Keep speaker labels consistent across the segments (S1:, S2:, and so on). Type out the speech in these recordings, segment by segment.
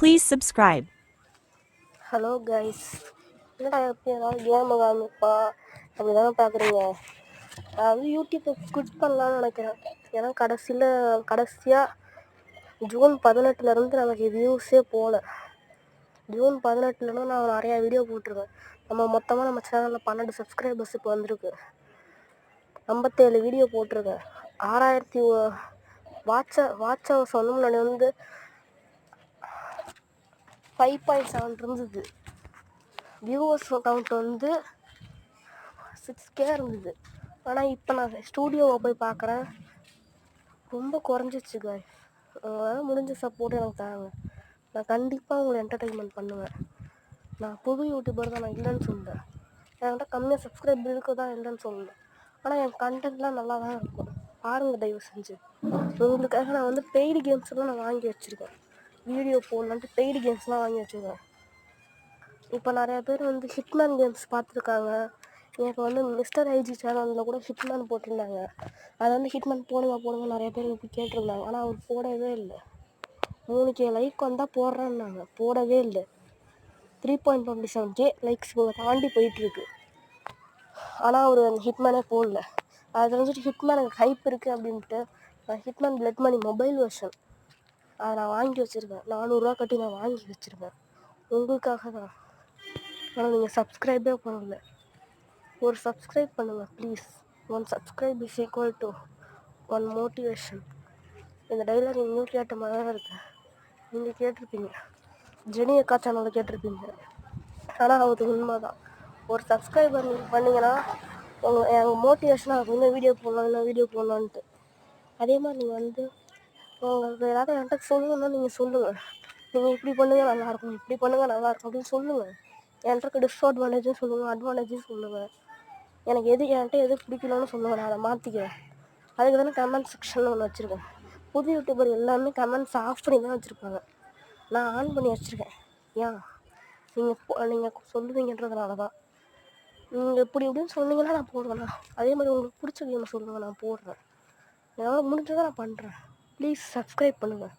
S1: Please subscribe.
S2: Hello guys என்னடா எப்படி ஏதாவது கேம் காமிப்பா அப்படி தானே பார்க்குறீங்க நான் வந்து யூடியூப்பை குட் பண்ணலான்னு நினைக்கிறேன். ஏன்னா கடைசியில் கடைசியாக ஜூன் பதினெட்டுலேருந்து நமக்கு வியூஸே போகல. ஜூன் பதினெட்டுலன்னா நான் நிறையா வீடியோ போட்டிருக்கேன். நம்ம மொத்தமாக நம்ம சேனலில் பன்னெண்டு சப்ஸ்கிரைபர்ஸ் இப்போ வந்திருக்கு. ஐம்பத்தேழு வீடியோ போட்டிருக்கேன். ஆறாயிரத்தி வாட்ச வாட்ச் ஹவர்ஸ் வந்து முன்னாடி வந்து ஃபைவ் பாயிண்ட் செவன் இருந்தது. வியூவர்ஸ் கவுண்ட் வந்து சிக்ஸ் கே இருந்தது. ஆனால் இப்போ நான் ஸ்டூடியோவை போய் பார்க்குறேன் ரொம்ப குறைஞ்சிச்சு காய் உங்களால் முடிஞ்ச சப்போர்ட் எனக்கு தாங்க. நான் கண்டிப்பாக உங்களை என்டர்டெயின்மெண்ட் பண்ணுவேன். நான் புது யூடியூபர் தான் நான் இல்லைன்னு சொல்லுவேன் என்கிட்ட கம்மியாக சப்ஸ்கிரைப் இருக்க தான் இல்லைன்னு சொல்லுவேன் ஆனால் என் கண்டென்ட்லாம் நல்லா தான் இருக்கும். பாருங்கள் தயவு செஞ்சு. உங்களுக்காக நான் வந்து பெய்டு கேம்ஸ்லாம் நான் வாங்கி வச்சுருக்கேன். வீடியோ போடலான்ட்டு பெய்டு கேம்ஸ்லாம் வாங்கி வச்சுருக்கேன். இப்போ நிறையா பேர் வந்து ஹிட்மேன் கேம்ஸ் பார்த்துருக்காங்க. எனக்கு வந்து மிஸ்டர் ஐஜி சேனலில் கூட ஹிட்மேன் போட்டிருந்தாங்க. அதை வந்து ஹிட்மேன் போடுங்க போடுங்க நிறைய பேர் இப்போ கேட்டிருந்தாங்க. ஆனால் அவர் போடவே இல்லை. மூணு கே லைக் வந்தால் போடுறேன்னாங்க. போடவே இல்லை. Three point twenty seven K likes தாண்டி போயிட்டுருக்கு. ஆனால் அவர் அந்த ஹிட்மேனே போடல. அது தெரிஞ்சுட்டு ஹிட்மேன் எனக்கு ஹைப் இருக்குது அப்படின்ட்டு நான் Hitman blood money mobile version அதை நான் வாங்கி வச்சுருக்கேன் நானூறுரூவா கட்டி நான் வாங்கி வச்சுருக்கேன் உங்களுக்காக தான். ஆனால் நீங்கள் சப்ஸ்கிரைபே பண்ணல. ஒரு சப்ஸ்கிரைப் பண்ணுங்கள் please one subscribe is equal to one motivation இந்த டைலாக் இன்னும் கேட்ட மாதிரி தான் இருக்கு. நீங்கள் கேட்டிருப்பீங்க. ஜெனி அக்கா சேனலில் கேட்டிருப்பீங்க. ஆனால் அது உண்மை தான் ஒரு சப்ஸ்கிரைப் பண்ணி பண்ணிங்கன்னா உங்கள் எங்கள் மோட்டிவேஷனாக இன்னும் வீடியோ போடலாம் இன்னும் வீடியோ போடலான்ட்டு அதே மாதிரி நீங்கள் வந்து உங்களுக்கு ஏதாவது என்கிட்ட சொல்லணும்னா நீங்கள் சொல்லுங்கள் நீங்கள் இப்படி பண்ணுங்க நல்லாயிருக்கும். இப்படி பண்ணுங்க நல்லாயிருக்கும் அப்படின்னு சொல்லுங்கள் என்கிட்ட இருக்க டிஸ்அட்வான்டேஜும் சொல்லுங்கள் அட்வான்டேஜும் சொல்லுங்கள் எனக்கு எது என்கிட்ட எது பிடிக்கலன்னு சொல்லுங்கள் நான் அதை மாற்றிக்கிறேன் அதுக்கு தானே கமெண்ட் செக்ஷன் ஒன்று வச்சுருக்கேன். புது யூடியூபர் எல்லாமே கமெண்ட்ஸ் ஆஃப் பண்ணி தான் வச்சுருப்பாங்க. நான் ஆன் பண்ணி வச்சுருக்கேன். ஏன்? நீங்கள் நீங்கள் சொல்லுவீங்கன்றதுனால தான். நீங்கள் இப்படி இப்படின்னு சொன்னீங்கன்னா நான் போடுவேன் அதே மாதிரி உங்களுக்கு பிடிச்ச கேம் சொல்லுங்கள் நான் போடுறேன். என்னால் முடிஞ்சதை நான் பண்ணுறேன் ப்ளீஸ் சப்ஸ்கிரைப் பண்ணுங்கள்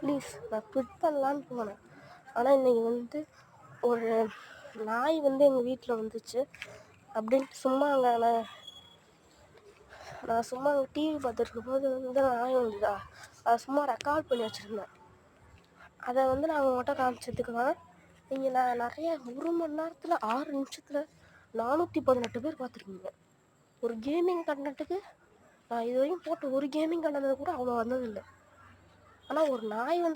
S2: ப்ளீஸ் நான் குவிட் பண்ணலான்னு போனேன். ஆனால் இன்றைக்கி வந்து ஒரு நாய் வந்து எங்கள் வீட்டில் வந்துச்சு. அப்படின்ட்டு சும்மா அங்கே நான் நான் சும்மா அங்கே டிவி பார்த்துருக்கும்போது வந்து நாய் வந்துதா. அதை சும்மா ரெக்கார்ட் பண்ணி வச்சுருந்தேன். அதை வந்து நான் உங்கள்கிட்ட காமிச்சதுக்குன்னா நீங்கள் நான் நிறைய ஒரு மணி நேரத்தில் ஆறு நிமிஷத்தில் நானூற்றி பதினெட்டு பேர் பார்த்துருக்கீங்க. ஒரு கேமிங் கண்டென்ட்டுக்கு நான் இது வரைக்கும் போட்டு ஒரு கேமிங் கண்டென்ட் கூட அவ்வளோ வந்ததில்லை. ஆனால் ஒரு நாய் வந்து